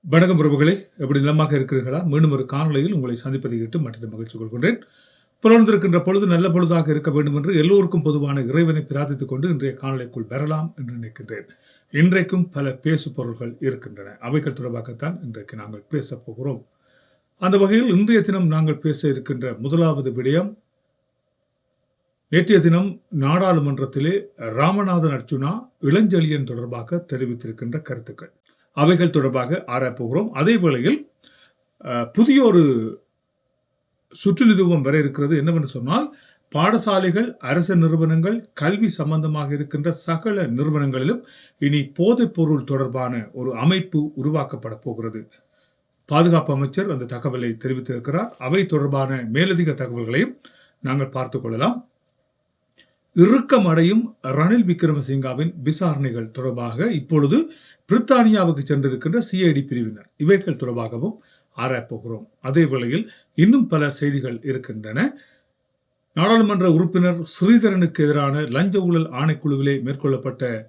வணக்கம் பிரபுகளே எப்படி நிலமாக இருக்கிறீர்களா? மீண்டும் ஒரு காணொலியில் உங்களை சந்திப்பதை இட்டு மற்ற மகிழ்ச்சி கொள்கின்றேன். புலர்ந்திருக்கின்ற பொழுது நல்ல பொழுதாக இருக்க வேண்டும் என்று எல்லோருக்கும் பொதுவான இறைவனை பிரார்த்தித்துக் கொண்டு இன்றைய காணொலிக்குள் பெறலாம் என்று நினைக்கின்றேன். இன்றைக்கும் பல பேசு பொருள்கள் இருக்கின்றன. அவைகள் தொடர்பாகத்தான் இன்றைக்கு நாங்கள் பேசப் போகிறோம். அந்த வகையில் இன்றைய தினம் நாங்கள் பேச இருக்கின்ற முதலாவது விடயம் நேற்றைய தினம் நாடாளுமன்றத்திலே ராமநாதன் அர்ச்சுனா இளஞ்செழியன் தொடர்பாக தெரிவித்திருக்கின்ற கருத்துக்கள். அவைகள் தொடர்பாக ஆராயப்போகிறோம் அதே வேளையில் புதிய ஒரு சுற்று நிறுவனம் வர இருக்கிறது என்னவென்று சொன்னால் பாடசாலைகள் அரசு நிறுவனங்கள் கல்வி சம்பந்தமாக இருக்கின்ற சகல நிறுவனங்களிலும் இனி போதைப் பொருள் தொடர்பான ஒரு அமைப்பு உருவாக்கப்பட போகிறது. பாதுகாப்பு அமைச்சர் அந்த தகவலை தெரிவித்திருக்கிறார். அவை தொடர்பான மேலதிக தகவல்களையும் நாங்கள் பார்த்து கொள்ளலாம். இறுக்கமடையும் ரணில் விக்ரமசிங்காவின் விசாரணைகள் தொடர்பாக இப்பொழுது பிரித்தானியாவுக்கு சென்றிருக்கின்ற சிஐடி பிரிவினர். இவைகள் தொடர்பாகவும் ஆராயப்போகிறோம். அதே வேளையில் இன்னும் பல செய்திகள் இருக்கின்றன. நாடாளுமன்ற உறுப்பினர் ஸ்ரீதரனுக்கு எதிரான லஞ்ச ஊழல் ஆணைக்குழுவிலே மேற்கொள்ளப்பட்ட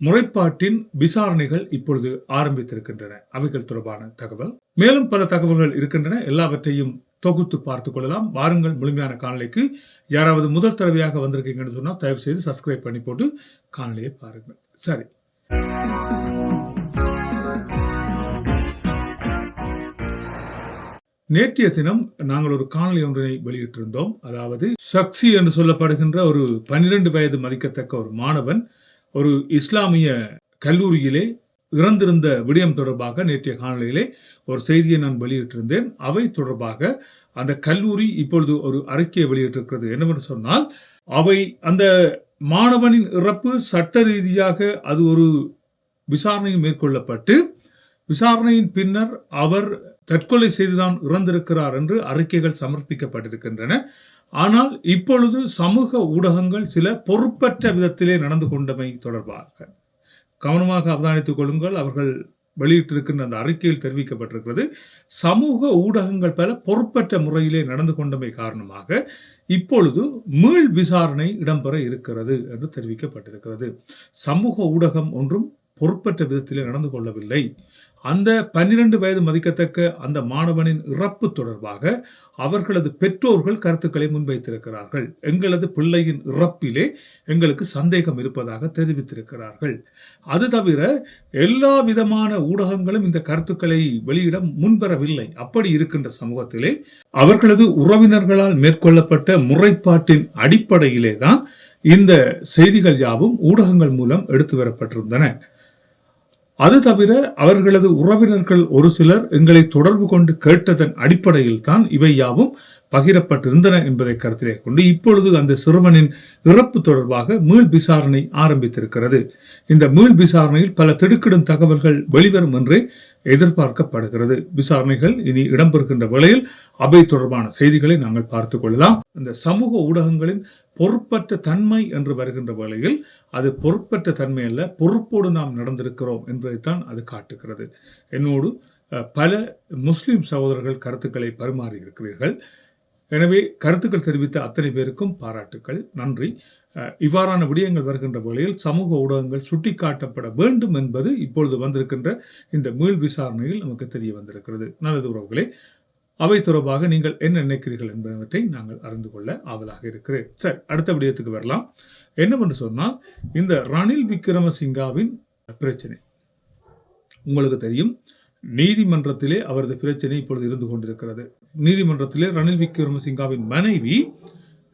முறைப்பாட்டின் விசாரணைகள் இப்பொழுது ஆரம்பித்திருக்கின்றன. அவைகள் தொடர்பான தகவல். மேலும் பல தகவல்கள் இருக்கின்றன. எல்லாவற்றையும் தொகுத்து பார்த்துக் கொள்ளலாம். வாருங்கள் முழுமையான காணொலிக்கு. யாராவது முதல் தடவையாக வந்திருக்கீங்கன்னு சொன்னால் தயவு செய்து சப்ஸ்கிரைப் பண்ணி போட்டு காணொலியை பாருங்கள். சரி. நேற்றைய தினம் நாங்கள் ஒரு காணொலி ஒன்றினை வெளியிட்டிருந்தோம். அதாவது சக்சி என்று சொல்லப்படுகின்ற ஒரு பன்னிரண்டு வயது மதிக்கத்தக்க ஒரு மாணவன் ஒரு இஸ்லாமிய கல்லூரியிலே இறந்திருந்த விடயம் தொடர்பாக நேற்றைய காணொலியிலே ஒரு செய்தியை நான் வெளியிட்டிருந்தேன். அவை தொடர்பாக அந்த கல்லூரி இப்பொழுது ஒரு அறிக்கையை வெளியிட்டிருக்கிறது. என்னவென்று சொன்னால் அவை அந்த மாணவனின் இறப்பு சட்ட ரீதியாக அது ஒரு விசாரணை மேற்கொள்ளப்பட்டு விசாரணையின் பின்னர் அவர் தற்கொலை செய்துதான் இறந்திருக்கிறார் என்று அறிக்கைகள் சமர்ப்பிக்கப்பட்டிருக்கின்றன. ஆனால் இப்பொழுது சமூக ஊடகங்கள் சில பொறுப்பற்ற விதத்திலே நடந்து கொண்டமை தொடர்பாக கவனமாக அவதானித்துக் கொள்ளுங்கள். அவர்கள் வெளியிட்டிருக்கின்ற அந்த அறிக்கையில் தெரிவிக்கப்பட்டிருக்கிறது. சமூக ஊடகங்கள் பல பொறுப்பற்ற முறையிலே நடந்து கொண்டமை காரணமாக இப்பொழுது மீள் விசாரணை இடம்பெற இருக்கிறது என்று தெரிவிக்கப்பட்டிருக்கிறது. சமூக ஊடகம் ஒன்றும் பொறுப்பற்ற விதத்திலே நடந்து கொள்ளவில்லை. அந்த பன்னிரண்டு வயது மதிக்கத்தக்க அந்த மாணவனின் இறப்பு தொடர்பாக அவர்களது பெற்றோர்கள் கருத்துக்களை முன்வைத்திருக்கிறார்கள். எங்களது பிள்ளையின் இறப்பிலே எங்களுக்கு சந்தேகம் இருப்பதாக தெரிவித்திருக்கிறார்கள். அது தவிர எல்லா விதமான ஊடகங்களும் இந்த கருத்துக்களை வெளியிட முன்வரவில்லை. அப்படி இருக்கின்ற சமூகத்திலே அவர்களது உறவினர்களால் மேற்கொள்ளப்பட்ட முறைப்பாட்டின் அடிப்படையிலே தான் இந்த செய்திகள் யாவும் ஊடகங்கள் மூலம் எடுத்து வரப்பட்டிருந்தன. அது தவிர அவர்களது உறவினர்கள் ஒரு சிலர் எங்களை தொடர்பு கொண்டு கேட்டதன் அடிப்படையில் தான் இவை யாவும் பகிரப்பட்டிருந்தன என்பதை கருத்திலே கொண்டு இப்பொழுது அந்த சிறுவனின் இறப்பு தொடர்பாக மீள் விசாரணை ஆரம்பித்திருக்கிறது. இந்த மீள் விசாரணையில் பல திடுக்கிடும் தகவல்கள் வெளிவரும் என்றே எதிர்பார்க்கப்படுகிறது. விசாரணைகள் இனி இடம்பெறுகின்ற வேளையில் அவை தொடர்பான செய்திகளை நாங்கள் பார்த்துக் கொள்ளலாம். இந்த சமூக ஊடகங்களின் பொறுப்பற்ற தன்மை என்று வருகின்ற வேளையில் அது பொறுப்பற்ற தன்மை அல்ல பொறுப்போடு நாம் நடந்திருக்கிறோம் என்பதைத்தான் அது காட்டுகிறது. என்னோடு பல முஸ்லிம் சகோதரர்கள் கருத்துக்களை பரிமாறி இருக்கிறீர்கள் எனவே கருத்துக்கள் தெரிவித்த அத்தனை பேருக்கும் பாராட்டுக்கள் நன்றி. இவ்வாறான விடயங்கள் வருகின்ற வேளையில் சமூக ஊடகங்கள் சுட்டிக்காட்டப்பட வேண்டும் என்பது இப்பொழுது வந்திருக்கின்ற இந்த மீள் விசாரணையில் நமக்கு தெரிய வந்திருக்கிறது. நல்லது உறவுகளே அவை தொடர்பாக நீங்கள் என்ன நினைக்கிறீர்கள் என்பவற்றை நாங்கள் அறிந்து கொள்ள ஆவலாக இருக்கிறேன். சரி அடுத்த விடயத்துக்கு வரலாம். என்னவென்று சொன்னால் இந்த ரணில் விக்ரமசிங்காவின் பிரச்சனை. உங்களுக்கு தெரியும் நீதிமன்றத்திலே அவரது பிரச்சனை இப்பொழுது இருந்து கொண்டிருக்கிறது. நீதிமன்றத்திலே ரணில் விக்ரமசிங்காவின் மனைவி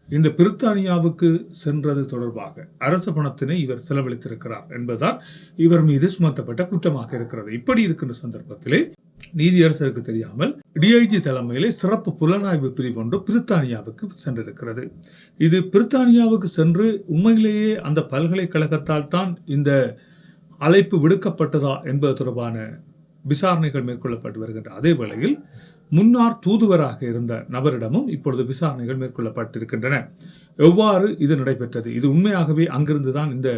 இந்த பிரித்தானியாவுக்கு சென்றது தொடர்பாக அரசு பணத்தினை இவர் செலவழித்திருக்கிறார் என்பதுதான் இவர் மீது சுமத்தப்பட்ட குற்றமாக இருக்கிறது. இப்படி இருக்கின்ற சந்தர்ப்பத்திலே நீதியரசருக்கு தெரியாமல் டிஐஜி தலைமையிலே சிறப்பு புலனாய்வு பிரிவு ஒன்று பிரித்தானியாவுக்கு சென்றிருக்கிறது. இது பிரித்தானியாவுக்கு சென்று உண்மையிலேயே அந்த பல்கலைக்கழகத்தால் தான் இந்த அழைப்பு விடுக்கப்பட்டதா என்பது தொடர்பான விசாரணைகள் மேற்கொள்ளப்பட்டு வருகின்ற அதே வேளையில் முன்னார் தூதுவராக இருந்த நபரிடமும் இப்பொழுது விசாரணைகள் மேற்கொள்ளப்பட்டிருக்கின்றன. எவ்வாறு இது நடைபெற்றது? இது உண்மையாகவே அங்கிருந்து தான் இந்த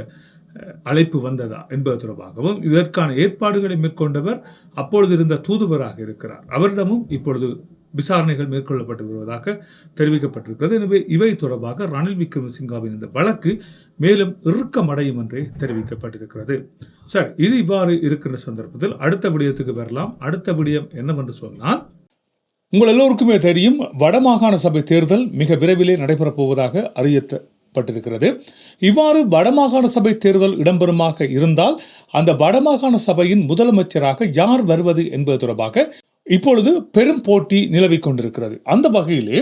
அழைப்பு வந்ததா என்பது தொடர்பாகவும் இதற்கான ஏற்பாடுகளை மேற்கொண்டவர் அப்பொழுது இருந்த தூதுவராக இருக்கிறார். அவரிடமும் இப்பொழுது விசாரணைகள் மேற்கொள்ளப்பட்டு வருவதாக தெரிவிக்கப்பட்டிருக்கிறது. எனவே இவை தொடர்பாக ரணில் விக்ரமசிங்காவின் இந்த வழக்கு மேலும் இறுக்கமடையும் என்றே தெரிவிக்கப்பட்டிருக்கிறது. சார் இது இவ்வாறு இருக்கின்ற சந்தர்ப்பத்தில் அடுத்த விடயத்துக்கு வரலாம். அடுத்த விடயம் என்னவென்று சொன்னால் உங்கள் எல்லோருக்குமே தெரியும் வடமாகாண சபை தேர்தல் மிக விரைவிலே நடைபெறப் போவதாக அறியப்பட்டிருக்கிறது. இவ்வாறு வடமாகாண சபை தேர்தல் இடம்பெறுமாக இருந்தால் அந்த வடமாகாண சபையின் முதலமைச்சராக யார் வருவது என்பது தொடர்பாக இப்பொழுது பெரும் போட்டி நிலவிக் கொண்டிருக்கிறது. அந்த வகையிலே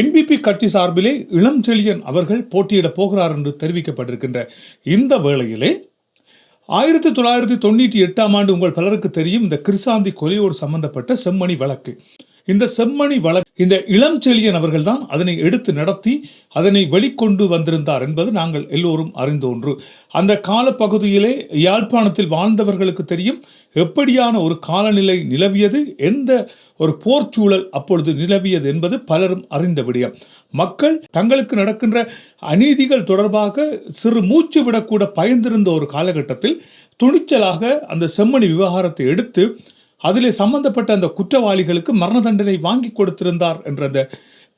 என்பிபி கட்சி சார்பிலே இளம் செழியன் அவர்கள் போட்டியிடப் போகிறார் என்று தெரிவிக்கப்பட்டிருக்கின்ற இந்த வேளையிலே ஆயிரத்தி தொள்ளாயிரத்தி தொண்ணூற்றி எட்டாம் ஆண்டு உங்கள் பலருக்கு தெரியும் இந்த கிருசாந்தி கொலையோடு சம்பந்தப்பட்ட செம்மணி வழக்கு. இந்த செம்மணி வழக்கு இந்த இளம் செழியன் அவர்கள் தான் அதனை எடுத்து நடத்தி அதனை வெளிக்கொண்டு வந்திருந்தார் என்பது நாங்கள் எல்லோரும் அறிந்த ஒன்று. அந்த காலப்பகுதியிலே யாழ்ப்பாணத்தில் வாழ்ந்தவர்களுக்கு தெரியும் எப்படியான ஒரு காலநிலை நிலவியது எந்த ஒரு போர்ச்சூழல் அப்பொழுது நிலவியது என்பது பலரும் அறிந்த விடயம். மக்கள் தங்களுக்கு நடக்கின்ற அநீதிகள் தொடர்பாக சிறு மூச்சு விடக்கூட பயந்திருந்த ஒரு காலகட்டத்தில் துணிச்சலாக அந்த செம்மணி விவகாரத்தை எடுத்து அதிலே சம்பந்தப்பட்ட அந்த குற்றவாளிகளுக்கு மரண தண்டனை வாங்கி கொடுத்திருந்தார் என்ற அந்த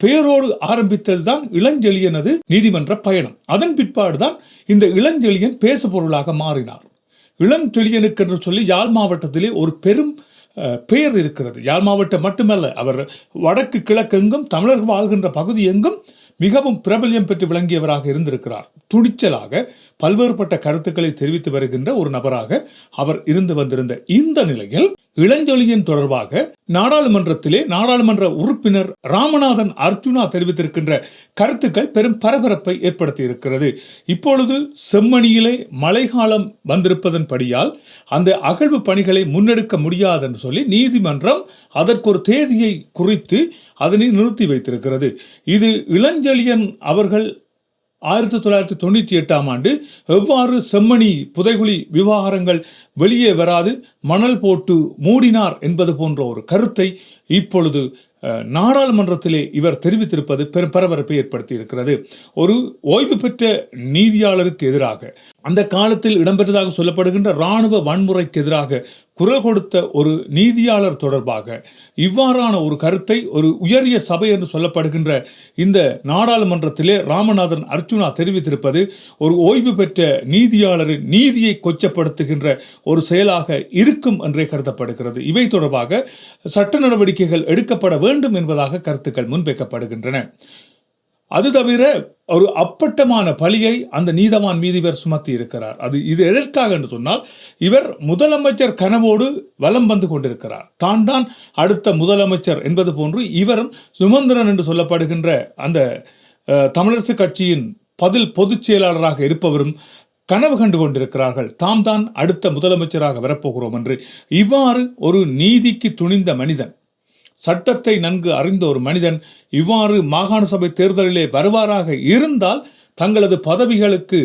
பெயரோடு ஆரம்பித்தது தான் இளஞ்செழியனது நீதிமன்ற பயணம். அதன் பிற்பாடுதான் இந்த இளஞ்செழியன் பேசு பொருளாக மாறினார். இளஞ்செழியனுக்கு என்று சொல்லி யாழ் மாவட்டத்திலே ஒரு பெரும் அஹ், பெயர் இருக்கிறது. யாழ் மாவட்டம் மட்டுமல்ல அவர் வடக்கு கிழக்கெங்கும் தமிழர்கள் வாழ்கின்ற பகுதி எங்கும் மிகவும் பிரபல்யம் பெற்று விளங்கியவராக இருந்திருக்கிறார். துணிச்சலாக பல்வேறுபட்ட கருத்துக்களை தெரிவித்து வருகின்ற ஒரு நபராக அவர் இருந்து வந்திருந்த இந்த நிலையில் இளஞ்சொலியின் தொடர்பாக நாடாளுமன்றத்திலே நாடாளுமன்ற உறுப்பினர் ராமநாதன் அர்ஜுனா தெரிவித்திருக்கின்ற கருத்துக்கள் பெரும் பரபரப்பை ஏற்படுத்தியிருக்கிறது. இப்பொழுது செம்மணியிலே மழைக்காலம் வந்திருப்பதன் படியால் அந்த அகழ்வு பணிகளை முன்னெடுக்க முடியாதென்று சொல்லி நீதிமன்றம் அதற்கு ஒரு தேதியை குறித்து அதனை நிறுத்தி வைத்திருக்கிறது. இது இளஞ்செழியன் அவர்கள் ஆயிரத்தி தொள்ளாயிரத்தி தொண்ணூற்றி எட்டாம் ஆண்டு எவ்வாறு செம்மணி புதைகுழி விவகாரங்கள் வெளியே வராது மணல் போட்டு மூடினார் என்பது போன்ற ஒரு கருத்தை இப்பொழுது நாடாளுமன்றத்திலே இவர் தெரிவித்திருப்பது பெரும் பரபரப்பை ஏற்படுத்தி இருக்கிறது ஒரு ஓய்வு பெற்ற நீதியாளருக்கு எதிராக அந்த காலத்தில் இடம்பெற்றதாக சொல்லப்படுகின்ற இராணுவ வன்முறைக்கு எதிராக குரல் கொடுத்த ஒரு நீதியாளர் தொடர்பாக இவ்வாறான ஒரு கருத்தை ஒரு உயரிய சபை என்று சொல்லப்படுகின்ற இந்த நாடாளுமன்றத்திலே ராமநாதன் அர்ச்சுனா தெரிவித்திருப்பது ஒரு ஓய்வு பெற்ற நீதியாளரின் நீதியை கொச்சப்படுத்துகின்ற ஒரு செயலாக இருக்கும் என்றே கருதப்படுகிறது. இவை தொடர்பாக சட்ட நடவடிக்கைகள் எடுக்கப்பட வேண்டும் என்பதாக கருத்துக்கள் முன்வைக்கப்படுகின்றன. அது தவிர ஒரு அப்பட்டமான பழியை அந்த நீதவான் மீது இவர் சுமத்தி இருக்கிறார். அது இது எதற்காக என்று சொன்னால் இவர் முதலமைச்சர் கனவோடு வலம் வந்து கொண்டிருக்கிறார். தான் தான் அடுத்த முதலமைச்சர் என்பது போன்று இவரும் சுமந்திரன் என்று சொல்லப்படுகின்ற அந்த தமிழரசு கட்சியின் பதில் பொதுச் செயலாளராக இருப்பவரும் கனவு கண்டு கொண்டிருக்கிறார்கள். தாம் தான் அடுத்த முதலமைச்சராக வரப்போகிறோம் என்று. இவ்வாறு ஒரு நீதிக்கு துணிந்த மனிதன் சட்டத்தை நன்கு அறிந்த ஒரு மனிதன் இவ்வாறு மாகாண சபை தேர்தலிலே வருவாராக இருந்தால் தங்களது பதவிகளுக்கு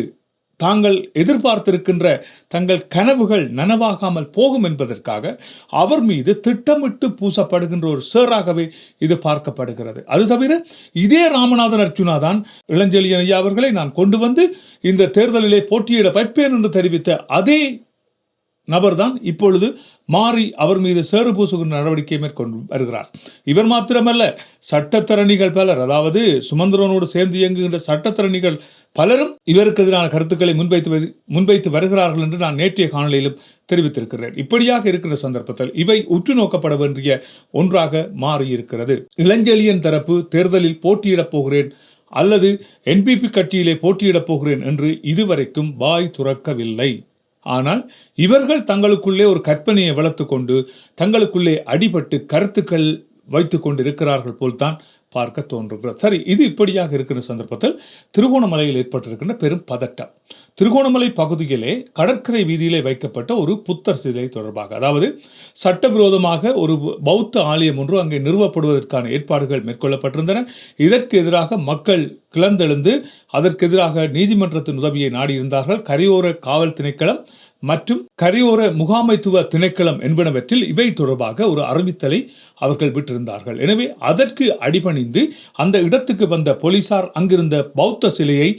தாங்கள் எதிர்பார்த்திருக்கின்ற தங்கள் கனவுகள் நனவாகாமல் போகும் என்பதற்காக அவர் மீது திட்டமிட்டு பூசப்படுகின்ற ஒரு சேராகவே இது பார்க்கப்படுகிறது. அது தவிர இதே ராமநாதன் அர்ஜுனா தான் இளஞ்செழியன் ஐயா அவர்களை நான் கொண்டு வந்து இந்த தேர்தலிலே போட்டியிட வைப்பேன் என்று தெரிவித்த அதே நபர்தான் இப்பொழுது மாறி அவர் மீது சேறு பூசுகின்ற நடவடிக்கை மேற்கொண்டு வருகிறார். இவர் மாத்திரமல்ல சட்டத்தரணிகள் பலர் அதாவது சுமந்திரனோடு சேர்ந்து இயங்குகின்ற சட்டத்தரணிகள் பலரும் இவருக்கு எதிரான கருத்துக்களை முன்வைத்து முன்வைத்து வருகிறார்கள் என்று நான் நேற்றைய காணொலியிலும் தெரிவித்திருக்கிறேன். இப்படியாக இருக்கிற சந்தர்ப்பத்தில் இவை உற்று நோக்கப்பட வேண்டிய ஒன்றாக மாறியிருக்கிறது. இளஞ்செழியன் தரப்பு தேர்தலில் போட்டியிடப் போகிறேன் அல்லது என்பிபி கட்சியிலே போட்டியிடப் போகிறேன் என்று இதுவரைக்கும் வாய் துறக்கவில்லை. ஆனால் இவர்கள் தங்களுக்குள்ளே ஒரு கற்பனையை வளர்த்து கொண்டு தங்களுக்குள்ளே அடிபட்டு கருத்துக்கள் வைத்து கொண்டு இருக்கிறார்கள் போல்தான் பார்க்க தோன்றுகிறது. சரி இது இப்படியாக இருக்கிற சந்தர்ப்பத்தில் திருகோணமலையில் ஏற்பட்டிருக்கின்ற பெரும் பதட்டம். திருகோணமலை பகுதியிலே கடற்கரை வீதியிலே வைக்கப்பட்ட ஒரு புத்தர் சிலை தொடர்பாக அதாவது சட்டவிரோதமாக ஒரு பௌத்த ஆலயம் ஒன்று அங்கே நிறுவப்படுவதற்கான ஏற்பாடுகள் மேற்கொள்ளப்பட்டிருந்தன. இதற்கு எதிராக மக்கள் கிளந்தெழுந்து அதற்கு எதிராக நீதிமன்றத்தின் உதவியை நாடியிருந்தார்கள். கரையோர காவல் திணைக்களம் மற்றும் கரையோர முகாமைத்துவ திணைக்களம் என்பனவற்றில் இவை தொடர்பாக ஒரு அறிவித்தலை அவர்கள் விட்டிருந்தார்கள். எனவே அதற்கு அடிபணிந்து அந்த இடத்துக்கு வந்த போலீசார் அங்கிருந்த பௌத்த சிலையை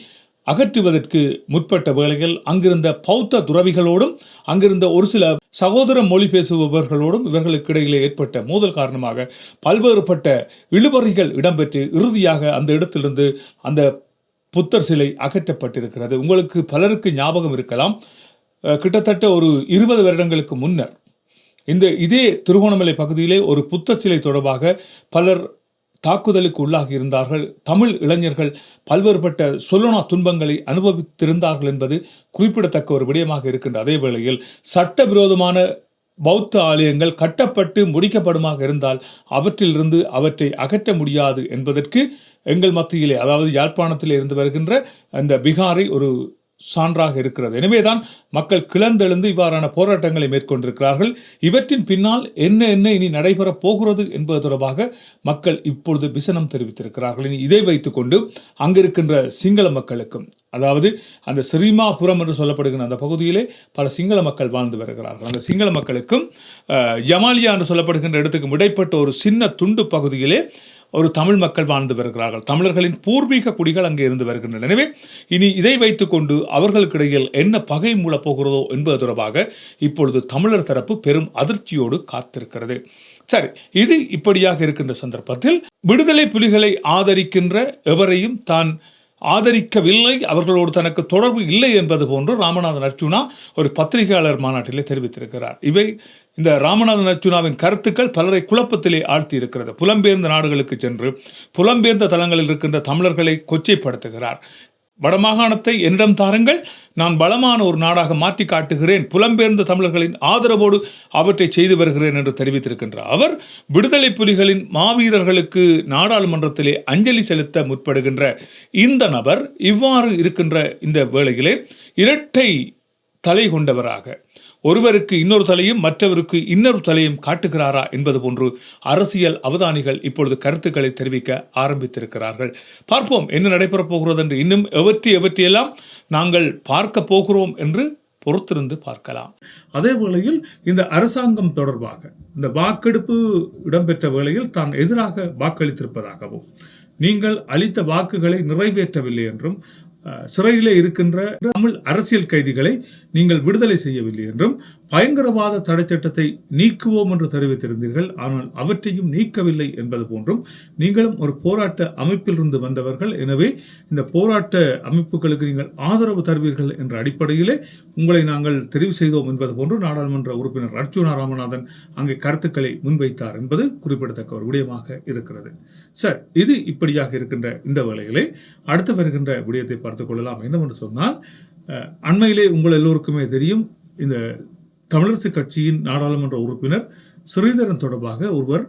அகற்றுவதற்கு முற்பட்ட வேளையில் அங்கிருந்த பௌத்த துறவிகளோடும் அங்கிருந்த ஒரு சில சகோதர மொழி பேசுபவர்களோடும் இவர்களுக்கு இடையிலே ஏற்பட்ட மோதல் காரணமாக பல்வேறுபட்ட இழுபறிகள் இடம்பெற்று இறுதியாக அந்த இடத்திலிருந்து அந்த புத்தர் சிலை அகற்றப்பட்டிருக்கிறது. உங்களுக்கு பலருக்கு ஞாபகம் இருக்கலாம். கிட்டத்தட்ட ஒரு இருபது வருடங்களுக்கு முன்னர் இந்த இதே திருகோணமலை பகுதியிலே ஒரு புத்த சிலை தொடர்பாக பலர் தாக்குதலுக்கு உள்ளாகி இருந்தார்கள். தமிழ் இளைஞர்கள் பல்வேறுபட்ட சொல்லனா துன்பங்களை அனுபவித்திருந்தார்கள் என்பது குறிப்பிடத்தக்க ஒரு விடயமாக இருக்கின்ற அதே வேளையில் சட்டவிரோதமான பௌத்த ஆலயங்கள் கட்டப்பட்டு முடிக்கப்படுமாக இருந்தால் அவற்றிலிருந்து அவற்றை அகற்ற முடியாது என்பதற்கு எங்கள் மத்தியிலே அதாவது யாழ்ப்பாணத்தில் இருந்து வருகின்ற அந்த பிகாரை ஒரு சான்றாக இருக்கிறது. எனவேதான் மக்கள் கிளந்தெழுந்து இவ்வாறான போராட்டங்களை மேற்கொண்டிருக்கிறார்கள். இவற்றின் பின்னால் என்ன என்ன இனி நடைபெறப் போகிறது என்பது தொடர்பாக மக்கள் இப்பொழுது விசனம் தெரிவித்திருக்கிறார்கள். இனி இதை வைத்துக்கொண்டு அங்கிருக்கின்ற சிங்கள மக்களுக்கும் அதாவது அந்த சிறிமாபுரம் என்று சொல்லப்படுகிற அந்த பகுதியிலே பல சிங்கள மக்கள் வாழ்ந்து வருகிறார்கள். அந்த சிங்கள மக்களுக்கும் யமாலியா என்று சொல்லப்படுகின்ற இடத்துக்கும் இடைப்பட்ட ஒரு சின்ன துண்டு பகுதியிலே ஒரு தமிழ் மக்கள் வாழ்ந்து வருகிறார்கள். தமிழர்களின் பூர்வீக குடிகள் அங்கே இருந்து வருகின்றன. எனவே இனி இதை வைத்துக்கொண்டு அவர்களுக்கிடையில் என்ன பகை மூலப்போகிறதோ என்பது தொடர்பாக இப்பொழுது தமிழர் தரப்பு பெரும் அதிர்ச்சியோடு காத்திருக்கிறது. சரி இது இப்படியாக இருக்கின்ற சந்தர்ப்பத்தில் விடுதலை புலிகளை ஆதரிக்கின்ற எவரையும் தான் ஆதரிக்கவில்லை அவர்களோடு தனக்கு தொடர்பு இல்லை என்பது போன்று ராமநாதன் அர்ஜுனா ஒரு பத்திரிகையாளர் மாநாட்டிலே தெரிவித்திருக்கிறார். இவை இந்த ராமநாதன் அர்ஜுனாவின் கருத்துக்கள் பலரை குழப்பத்திலே ஆழ்த்தி இருக்கிறது புலம்பெயர்ந்த நாடுகளுக்கு சென்று புலம்பெயர்ந்த தளங்களில் இருக்கின்ற தமிழர்களை கொச்சைப்படுத்துகிறார். வடமாகாணத்தை என்றம் தாருங்கள். நான் பலமான ஒரு நாடாக மாற்றி காட்டுகிறேன். புலம்பெயர்ந்த தமிழர்களின் ஆதரவோடு அவற்றை செய்து வருகிறேன் என்று தெரிவித்திருக்கின்றார். அவர் விடுதலை புலிகளின் மாவீரர்களுக்கு நாடாளுமன்றத்திலே அஞ்சலி செலுத்த முற்படுகின்ற இந்த நபர் இவ்வாறு இருக்கின்ற இந்த வேளையிலே இரட்டை தலை கொண்டவராக ஒருவருக்கு இன்னொரு தலையும் மற்றவருக்கு இன்னொரு தலையும் காட்டுகிறாரா என்பது போன்று அரசியல் அவதானிகள் இப்பொழுது கருத்துக்களை தெரிவிக்க ஆரம்பித்திருக்கிறார்கள். பார்ப்போம் என்ன நடைபெறப் போகிறது என்று. இன்னும் எவற்றி எவற்றியெல்லாம் நாங்கள் பார்க்க போகிறோம் என்று பொறுத்திருந்து பார்க்கலாம். அதே வேளையில் இந்த அரசாங்கம் தொடர்பாக இந்த வாக்கெடுப்பு இடம்பெற்ற வேளையில் தான் எதிராக வாக்களித்திருப்பதாகவும் நீங்கள் அளித்த வாக்குகளை நிறைவேற்றவில்லை என்றும் அஹ், சிறையிலே இருக்கின்ற தமிழ் அரசியல் கைதிகளை நீங்கள் விடுதலை செய்யவில்லை என்றும் பயங்கரவாத தடை சட்டத்தை நீக்குவோம் என்று தெரிவித்திருந்தீர்கள் ஆனால் அவற்றையும் நீக்கவில்லை என்பது போன்றும் நீங்களும் ஒரு போராட்ட அமைப்பிலிருந்து வந்தவர்கள். எனவே இந்த போராட்ட அமைப்புகளுக்கு நீங்கள் ஆதரவு தருவீர்கள் என்ற அடிப்படையிலே உங்களை நாங்கள் தெரிவு செய்தோம் என்பது போன்று நாடாளுமன்ற உறுப்பினர் அர்ஜுனா ராமநாதன் அங்கே கருத்துக்களை முன்வைத்தார் என்பது குறிப்பிடத்தக்க ஒரு விடயமாக இருக்கிறது. சார் இது இப்படியாக இருக்கின்ற இந்த வேளையிலே அடுத்து வருகின்ற விடயத்தை பார்த்துக் கொள்ளலாம். என்னவென்று சொன்னால் அண்மையிலே உங்கள் எல்லோருக்குமே தெரியும் இந்த தமிழரசு கட்சியின் நாடாளுமன்ற உறுப்பினர் ஸ்ரீதரன் தொடர்பாக ஒருவர்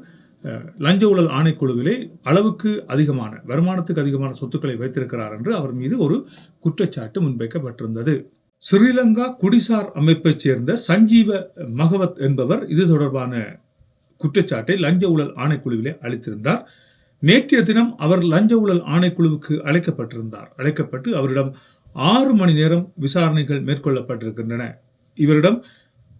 லஞ்ச ஊழல் ஆணைக்குழுவிலே அளவுக்கு அதிகமான வருமானத்துக்கு அதிகமான சொத்துக்களை வைத்திருக்கிறார் என்று அவர் மீது ஒரு குற்றச்சாட்டு முன்வைக்கப்பட்டிருந்தது. ஸ்ரீலங்கா குடிசார் அமைப்பைச் சேர்ந்த சஞ்சீவ மகவத் என்பவர் இது தொடர்பான குற்றச்சாட்டை லஞ்ச ஊழல் ஆணைக்குழுவிலே அளித்திருந்தார். நேற்றைய தினம் அவர் லஞ்ச ஊழல் ஆணைக்குழுவுக்கு அழைக்கப்பட்டிருந்தார். அழைக்கப்பட்டு அவரிடம் ஆறு மணி நேரம் விசாரணைகள் மேற்கொள்ளப்பட்டிருக்கின்றன. இவரிடம்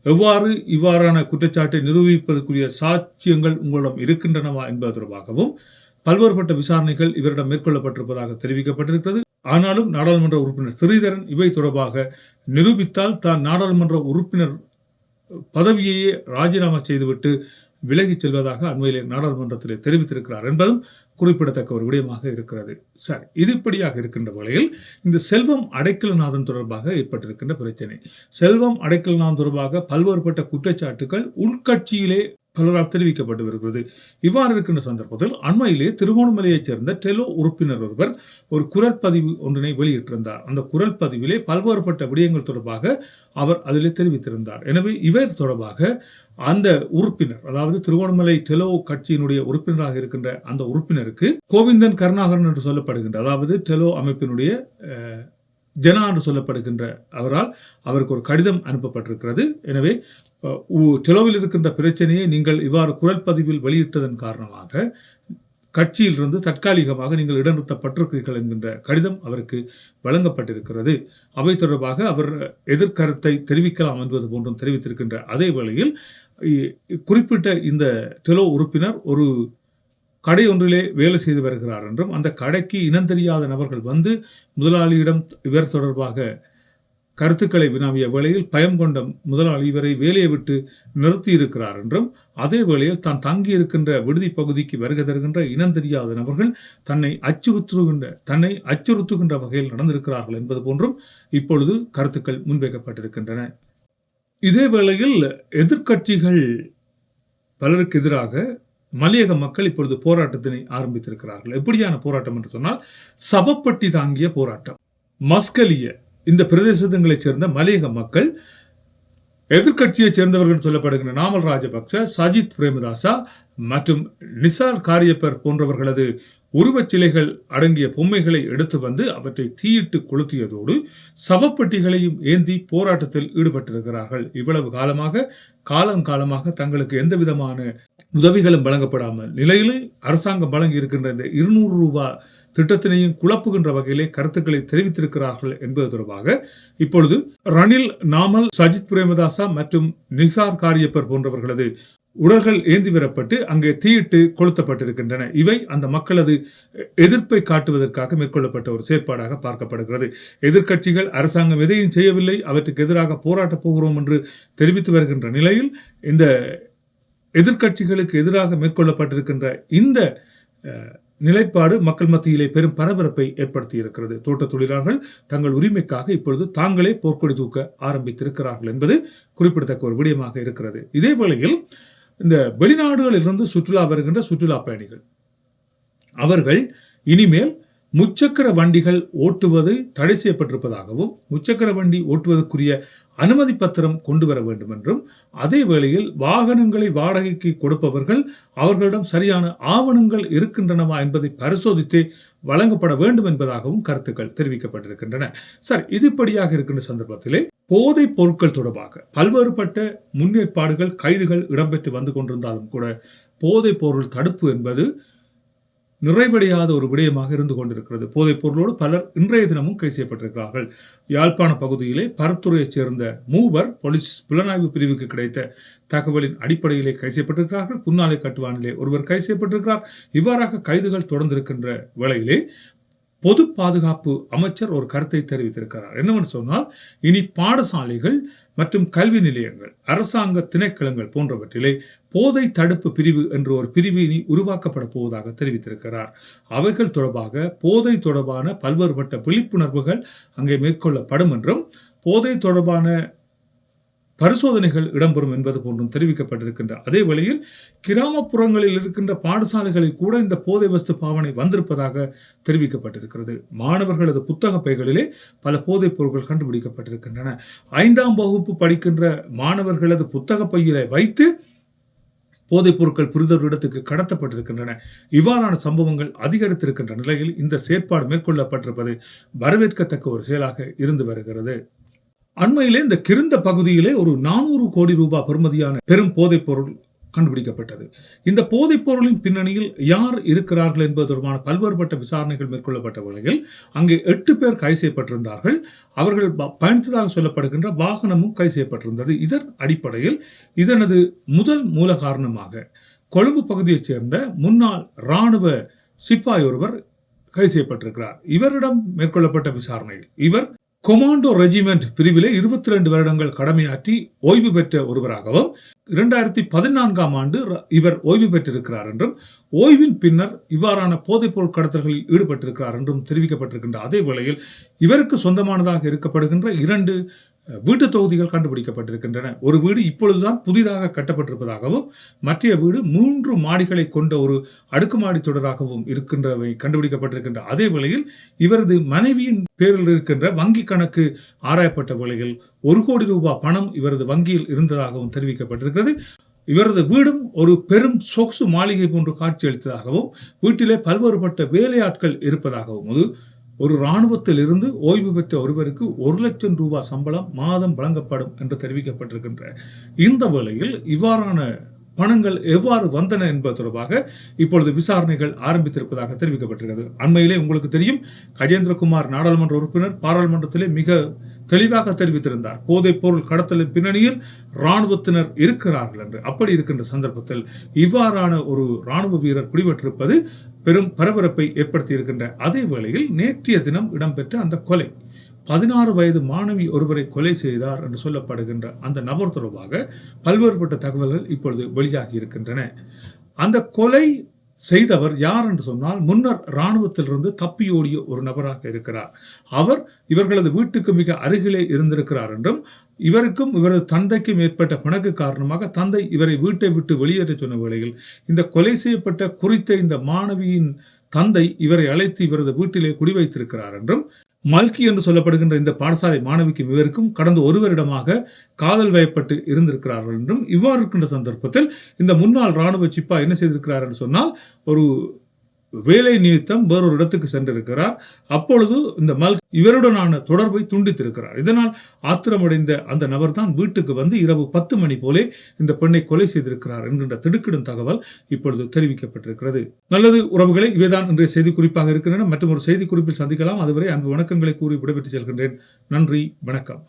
எவ்வாறு இவ்வாறான குற்றச்சாட்டை நிரூபிப்பதற்குரிய சாட்சியங்கள் உங்களிடம் இருக்கின்றனவா என்பது தொடர்பாகவும் பல்வேறுபட்ட விசாரணைகள் இவரிடம் மேற்கொள்ளப்பட்டிருப்பதாக தெரிவிக்கப்பட்டிருக்கிறது. ஆனாலும் நாடாளுமன்ற உறுப்பினர் ஸ்ரீதரன் இவை தொடர்பாக நிரூபித்தால் தான் நாடாளுமன்ற உறுப்பினர் பதவியையே ராஜினாமா செய்துவிட்டு விலகிச் செல்வதாக அண்மையிலே நாடாளுமன்றத்தில் தெரிவித்திருக்கிறார் என்பதும் குறிப்பிடத்தக்க ஒரு விடயமாக இருக்கிறது. சரி இது இப்படியாக இருக்கின்ற வகையில் இந்த செல்வம் அடைக்கலநாதன் தொடர்பாக ஏற்பட்டிருக்கின்ற பிரச்சனை. செல்வம் அடைக்கலநாதன் தொடர்பாக பல்வேறுபட்ட குற்றச்சாட்டுகள் உள்கட்சியிலே பலரால் தெரிவிக்கப்பட்டு வருகிறது இவ்வாறு இருக்கின்ற சந்தர்ப்பத்தில் அண்மையிலே திருகோணமலையைச் சேர்ந்த டெலோ உறுப்பினர் ஒருவர் ஒரு குரல் பதிவு ஒன்றினை வெளியிட்டிருந்தார். அந்த குரல் பதிவிலே பல்வேறுபட்ட விடயங்கள் தொடர்பாக அவர் அதிலே தெரிவித்திருந்தார். எனவே இவர் தொடர்பாக அந்த உறுப்பினர் அதாவது திருகோணமலை டெலோ கட்சியினுடைய உறுப்பினராக இருக்கின்ற அந்த உறுப்பினருக்கு கோவிந்தன் கருணாகரன் என்று சொல்லப்படுகின்ற அதாவது டெலோ அமைப்பினுடைய ஜனா என்று சொல்லப்படுகின்ற அவரால் அவருக்கு ஒரு கடிதம் அனுப்பப்பட்டிருக்கிறது. எனவே செலவில் டெலோவில் இருக்கின்ற பிரச்சனையை நீங்கள் இவ்வாறு குரல் பதிவில் வெளியிட்டதன் காரணமாக கட்சியிலிருந்து தற்காலிகமாக நீங்கள் இடநிறுத்தப்பட்டிருக்கிறீர்கள் என்கின்ற கடிதம் அவருக்கு வழங்கப்பட்டிருக்கிறது. அவை தொடர்பாக அவர் எதிர்கருத்தை தெரிவிக்கலாம் என்பது போன்றும் தெரிவித்திருக்கின்ற அதே வேளையில் இ- குறிப்பிட்ட இந்த டெலோ உறுப்பினர் ஒரு கடை ஒன்றிலே வேலை செய்து வருகிறார் என்றும் அந்த கடைக்கு இனம் தெரியாத நபர்கள் வந்து முதலாளியிடம் இவர் தொடர்பாக கருத்துக்களை வினாவிய வேளையில் பயம் கொண்ட முதலாளி இவரை வேலையை விட்டு நிறுத்தியிருக்கிறார் என்றும் அதே வேளையில் தான் தங்கியிருக்கின்ற விடுதி பகுதிக்கு வருகை தருகின்ற இனம் தெரியாத நபர்கள் தன்னை அச்சுறுத்துகின்ற தன்னை அச்சுறுத்துகின்ற வகையில் நடந்திருக்கிறார்கள் என்பது போன்றும் இப்பொழுது கருத்துக்கள் முன்வைக்கப்பட்டிருக்கின்றன. இதே வேளையில் எதிர்க்கட்சிகள் பலருக்கு எதிராக மலையக மக்கள் இப்பொழுது போராட்டத்தினை ஆரம்பித்திருக்கிறார்கள். எப்படியான போராட்டம் என்று சொன்னால் சவப்பட்டி தாங்கிய போராட்டம். மஸ்கலிய இந்த பிரதேசங்களைச் சேர்ந்த மலையக மக்கள் எதிர்கட்சியைச் சேர்ந்தவர்கள் சொல்லப்படுகின்ற நாமல் ராஜபக்ச சஜித் பிரேமதாசா மற்றும் நிசார் காரியப்பர் போன்றவர்களது உருவச் சிலைகள் அடங்கிய பொம்மைகளை எடுத்து வந்து அவற்றை தீயிட்டு கொளுத்தியதோடு சவப்பெட்டிகளையும் ஏந்தி போராட்டத்தில் ஈடுபட்டிருக்கிறார்கள். இவ்வளவு காலமாக காலம் காலமாக தங்களுக்கு எந்த விதமான உதவிகளும் வழங்கப்படாமல் நிலையிலே அரசாங்கம் வழங்கி இருக்கின்ற இந்த இருநூறு ரூபாய் திட்டத்தினையும் குழப்புகின்ற வகையிலே கருத்துக்களை தெரிவித்திருக்கிறார்கள் என்பது தொடர்பாக இப்பொழுது ரணில் நாமல் சஜித் பிரேமதாசா மற்றும் நிகார் காரியப்பர் போன்றவர்களது உடல்கள் ஏந்தி வரப்பட்டு அங்கே தீயிட்டு கொளுத்தப்பட்டிருக்கின்றன. இவை அந்த மக்களது எதிர்ப்பை காட்டுவதற்காக மேற்கொள்ளப்பட்ட ஒரு செயற்பாடாக பார்க்கப்படுகிறது. எதிர்க்கட்சிகள் அரசாங்கம் எதையும் செய்யவில்லை அவற்றுக்கு எதிராக போராட்டப் போகிறோம் என்று தெரிவித்து வருகின்ற நிலையில் இந்த எதிர்க்கட்சிகளுக்கு எதிராக மேற்கொள்ளப்பட்டிருக்கின்ற இந்த நிலைப்பாடு மக்கள் மத்தியிலே பெரும் பரபரப்பை ஏற்படுத்தி இருக்கிறது தோட்ட தொழிலாளர்கள் தங்கள் உரிமைக்காக இப்பொழுது தாங்களே போர்க்கொடி தூக்க ஆரம்பித்திருக்கிறார்கள் என்பது குறிப்பிடத்தக்க ஒரு விடயமாக இருக்கிறது. இதே வேளையில் இந்த வெளிநாடுகளிலிருந்து சுற்றுலா வருகின்ற சுற்றுலா பயணிகள். அவர்கள் இனிமேல் முச்சக்கர வண்டிகள் ஓட்டுவது தடை செய்யப்பட்டிருப்பதாகவும் முச்சக்கர வண்டி ஓட்டுவதற்குரிய அனுமதி பத்திரம் கொண்டு வர வேண்டும் என்றும் அதே வேளையில் வாகனங்களை வாடகைக்கு கொடுப்பவர்கள் அவர்களிடம் சரியான ஆவணங்கள் இருக்கின்றனவா என்பதை பரிசோதித்து வழங்கப்பட வேண்டும் என்பதாகவும் கருத்துக்கள் தெரிவிக்கப்பட்டிருக்கின்றன. சார் இதுபடியாக இருக்கின்ற சந்தர்ப்பத்திலே போதைப் பொருட்கள் தொடர்பாக பல்வேறுபட்ட முன்னேற்பாடுகள் கைதுகள் இடம்பெற்று வந்து கொண்டிருந்தாலும் கூட போதைப் பொருள் தடுப்பு என்பது நிறைவடையாத ஒரு விடயமாக இருந்து கொண்டிருக்கிறது. போதைப் பொருளோடு பலர் இன்றைய தினமும் கை செய்யப்பட்டிருக்கிறார்கள். யாழ்ப்பாண பகுதியிலே பரத்துறையைச் சேர்ந்த மூவர் போலீஸ் புலனாய்வு பிரிவுக்கு கிடைத்த தகவலின் அடிப்படையிலே கை செய்யப்பட்டிருக்கிறார்கள். புன்னாலை கட்டுவானிலே ஒருவர் கை செய்யப்பட்டிருக்கிறார். இவ்வாறாக கைதுகள் தொடர்ந்திருக்கின்ற வேளையிலே பொது பாதுகாப்பு அமைச்சர் ஒரு கருத்தை தெரிவித்திருக்கிறார். என்னவென்று சொன்னால் இனி பாடசாலைகள் மற்றும் கல்வி நிலையங்கள் அரசாங்க திணைக்களங்கள் போன்றவற்றிலே போதை தடுப்பு பிரிவு என்ற ஒரு பிரிவினி உருவாக்கப்பட போவதாக தெரிவித்திருக்கிறார். அவைகள் தொடர்பாக போதை தொடர்பான பல்வேறுபட்ட விழிப்புணர்வுகள் அங்கே மேற்கொள்ளப்படும் என்றும் போதை தொடர்பான பரிசோதனைகள் இடம்பெறும் என்பது போன்றும் தெரிவிக்கப்பட்டிருக்கின்ற அதே வேளையில் கிராமப்புறங்களில் இருக்கின்ற பாடசாலைகளில் கூட இந்த போதை வஸ்து பாவனை வந்திருப்பதாக தெரிவிக்கப்பட்டிருக்கிறது. மாணவர்களது புத்தக பைகளிலே பல போதைப் பொருட்கள் கண்டுபிடிக்கப்பட்டிருக்கின்றன. ஐந்தாம் வகுப்பு படிக்கின்ற மாணவர்களது புத்தக பையிலே வைத்து போதைப் பொருட்கள் புரிதொரு இடத்துக்கு கடத்தப்பட்டிருக்கின்றன. இவ்வாறான சம்பவங்கள் அதிகரித்திருக்கின்ற நிலையில் இந்த செயற்பாடு மேற்கொள்ளப்பட்டிருப்பது வரவேற்கத்தக்க ஒரு செயலாக இருந்து வருகிறது. அண்மையிலே இந்த கிருந்த பகுதியிலே ஒரு நானூறு கோடி ரூபாய் பெறுமதியான பெரும் போதைப் பொருள் கண்டுபிடிக்கப்பட்டது. இந்த போதைப் பொருளின் பின்னணியில் யார் இருக்கிறார்கள் என்பது தொடர்பான பல்வேறுபட்ட விசாரணைகள் மேற்கொள்ளப்பட்ட வேளையில் அங்கே எட்டு பேர் கைது செய்யப்பட்டிருந்தார்கள். அவர்கள் ப- பயணித்ததாக சொல்லப்படுகின்ற வாகனமும் கைது செய்யப்பட்டிருந்தது. இதன் அடிப்படையில் இதனது முதல் மூல காரணமாக கொழும்பு பகுதியைச் சேர்ந்த முன்னாள் இராணுவ சிப்பாய் ஒருவர் கைது செய்யப்பட்டிருக்கிறார். இவரிடம் மேற்கொள்ளப்பட்ட விசாரணையில் இவர் கொமாண்டோ ரெஜிமெண்ட் பிரிவிலே இருபத்தி ரெண்டு வருடங்கள் கடமையாற்றி ஓய்வு பெற்ற ஒருவராகவும் இரண்டாயிரத்தி பதினான்காம் ஆண்டு ர- இவர் ஓய்வு பெற்றிருக்கிறார் என்றும் ஓய்வின் பின்னர் இவ்வாறான போதைப்பொருள் கடத்தல்களில் ஈடுபட்டிருக்கிறார் என்றும் தெரிவிக்கப்பட்டிருக்கின்ற அதே வேளையில் இவருக்கு சொந்தமானதாக இருக்கப்படுகின்ற இரண்டு வீட்டு தொகுதிகள் கண்டுபிடிக்கப்பட்டிருக்கின்றன. ஒரு வீடு இப்பொழுதுதான் புதிதாக கட்டப்பட்டிருப்பதாகவும் மற்றைய வீடு மூன்று மாடிகளை கொண்ட ஒரு அடுக்குமாடி தொடராகவும் இருக்கின்றவை கண்டுபிடிக்கப்பட்டிருக்கின்ற அதே வேளையில் இவரது மனைவியின் பேரில் இருக்கின்ற வங்கி கணக்கு ஆராயப்பட்ட வேளையில் ஒரு கோடி ரூபாய் பணம் இவரது வங்கியில் இருந்ததாகவும் தெரிவிக்கப்பட்டிருக்கிறது. இவரது வீடும் ஒரு பெரும் சொகுசு மாளிகை போன்று காட்சியளித்ததாகவும் வீட்டிலே பல்வேறுபட்ட வேலையாட்கள் இருப்பதாகவும் அது ஒரு இராணுவத்தில் இருந்து ஓய்வு பெற்ற ஒருவருக்கு ஒரு லட்சம் ரூபாய் சம்பளம் மாதம் வழங்கப்படும் என்று தெரிவிக்கப்பட்டிருக்கின்ற இந்த வேளையில் இவ்வாறான பணங்கள் எவ்வாறு வந்தன என்பது தொடர்பாக இப்பொழுது விசாரணைகள் ஆரம்பித்திருப்பதாக தெரிவிக்கப்பட்டிருக்கிறது. அண்மையிலே உங்களுக்கு தெரியும் கஜேந்திரகுமார் நாடாளுமன்ற உறுப்பினர் பாராளுமன்றத்திலே மிக தெளிவாக தெரிவித்திருந்தார். போதைப் பொருள் கடத்தலின் பின்னணியில் இராணுவத்தினர் இருக்கிறார்கள் என்று. அப்படி இருக்கின்ற சந்தர்ப்பத்தில் இவ்வாறான ஒரு இராணுவ வீரர் பிடிபட்டிருப்பது பெரும் பரபரப்பை ஏற்படுத்தியிருக்கின்ற அதே வேளையில் நேற்றைய தினம் இடம்பெற்ற அந்த கொலை. பதினாறு வயது மாணவி ஒருவரை கொலை செய்தார் என்று சொல்லப்படுகின்ற அந்த நபர் தொடர்பாக பல்வேறுபட்ட தகவல்கள் இப்பொழுது வெளியாகி இருக்கின்றன. அந்த கொலை செய்தவர் யார் என்று சொன்னால் முன்னர் இராணுவத்திலிருந்து தப்பியோடிய ஒரு நபராக இருக்கிறார். அவர் இவர்களது வீட்டுக்கு மிக அருகிலே இருந்திருக்கிறார் என்றும் இவருக்கும் இவரது தந்தைக்கும் ஏற்பட்ட பிணக்கு காரணமாக தந்தை இவரை வீட்டை விட்டு வெளியேற்ற சொன்ன வேளையில் இந்த கொலை செய்யப்பட்ட குறித்த இந்த மாணவியின் தந்தை இவரை அழைத்து இவரது வீட்டிலே குடிவைத்திருக்கிறார் என்றும் மல்கி என்று சொல்லப்படுகின்ற இந்த பாடசாலை மாணவிக்கும் இவருக்கும் கடந்த ஒரு வருடமாக காதல் வயப்பட்டு இருந்திருக்கிறார்கள் என்றும் இவ்வாறு இருக்கின்ற சந்தர்ப்பத்தில் இந்த முன்னாள் ராணுவ சிப்பா என்ன செய்திருக்கிறார் என்று சொன்னால் ஒரு வேலை நிமித்தம் வேறொரு இடத்துக்கு சென்றிருக்கிறார். அப்பொழுது இந்த மல் இவருடனான தொடர்பை துண்டித்திருக்கிறார். இதனால் ஆத்திரமடைந்த அந்த நபர் தான் வீட்டுக்கு வந்து இரவு பத்து மணி போலே இந்த பெண்ணை கொலை செய்திருக்கிறார் என்கின்ற திடுக்கிடும் தகவல் இப்பொழுது தெரிவிக்கப்பட்டிருக்கிறது. நல்லது உறவுகளை இவைதான் இன்றைய செய்தி குறிப்பாக இருக்கின்றன. மற்றும் ஒரு செய்தி குறிப்பில் சந்திக்கலாம். அதுவரை அன்பு வணக்கங்களை கூறி விடைபெற்று செல்கின்றேன். நன்றி வணக்கம்.